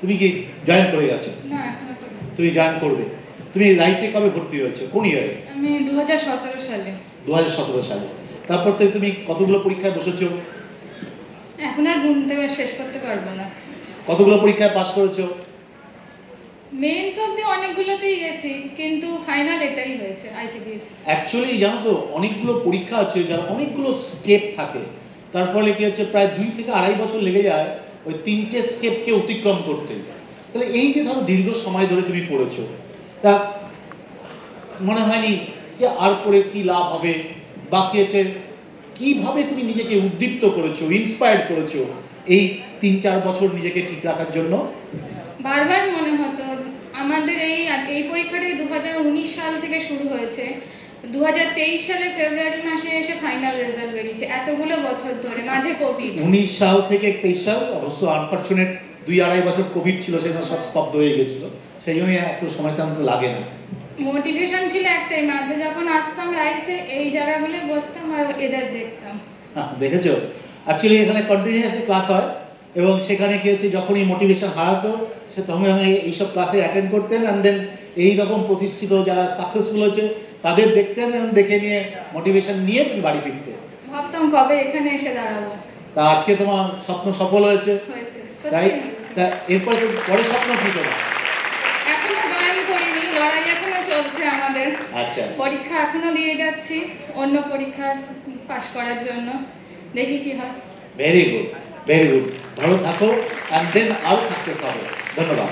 তুমি কি জয়েন করে গেছো? না এখনও তুমি জয়েন করবে। তুমি রাইসে কবে ভর্তি হয়েছো? কোন ইয়ারে আমি দুহাজার সতেরো সালে। দু সতেরো সালে। তারপর থেকে তুমি কতগুলো পরীক্ষায় বসেছো? এখন আর গুনতে শেষ করতে পারব না। কতগুলো পরীক্ষায় পাস করেছ? মেইনস অব্দি অনেকগুলোতেই গেছি কিন্তু ফাইনাল এটাই হয়েছে আইসিডিএস অ্যাকচুয়ালি জানো তো অনেকগুলো পরীক্ষা আছে যার অনেকগুলো স্টেপ থাকে। তার ফলে কি হচ্ছে প্রায় দুই থেকে আড়াই বছর লেগে যায়। ওই তিনটে স্টেপকে অতিক্রম করতে। তাহলে এই যে ধরো দীর্ঘ সময় ধরে তুমি পড়েছো, তা মনে হয়নি যে আর পড়ে কি লাভ হবে? বা কি হচ্ছে কীভাবে তুমি নিজেকে উদ্দীপ্ত করেছ ইন্সপায়ার্ড করেছ এই তিন চার বছর নিজেকে ঠিক রাখার জন্য? বারবার মনে হতো, আমাদের এই এই পরীক্ষাটাই দু সাল থেকে শুরু হয়েছে। দু সালে ফেব্রুয়ারি মাসে এসে ফাইনাল রেজাল্ট বেরিয়েছে। এতগুলো বছর ধরে মাঝে কোভিড উনিশ সাল থেকে তেইশ সাল অবশ্য আনফর্চুনেট দুই আড়াই বছর কোভিড ছিল সেখানে সব স্তব্ধ হয়ে গেছিল। সেই জন্যই এত সময় তেমন লাগে না। মোটিভেশন ছিল একটাই মাঝে যখন আসতাম রাইসে এই জায়গাগুলো বসতাম আর এদের দেখতাম। হ্যাঁ, দেখেছ? অ্যাকচুয়ালি এখানে কন্টিনিউয়াসলি ক্লাস হয় এবং সেখানে কি হচ্ছে যখনই মোটিভেশন হারাতো সে তখন এইসব ক্লাসে অ্যাটেন্ড করতেন অ্যান্ড দেন এই রকম প্রতিষ্ঠিত যারা সাকসেসফুল হয়েছে তাদের দেখতে দেখে নিয়ে মোটিভেশন নিয়ে তুমি বাড়ি ফিরতে। ভাবতাম কবে এখানে এসে দাঁড়াবো। তা আজকে তোমার স্বপ্ন সফল হয়েছে। তাই? তা এরপরে তো পরের স্বপ্ন কি তোমার? এখনও জয়েন করিনি লড়াই এখনও চলছে আমাদের। আচ্ছা। পরীক্ষা এখনও দিয়ে যাচ্ছি অন্য পরীক্ষা পাশ করার জন্য। দেখি কি হয়। ভেরি গুড ভেরি গুড ভালো থাকো অ্যান্ড দেন আরও সাকসেস হবে। ধন্যবাদ।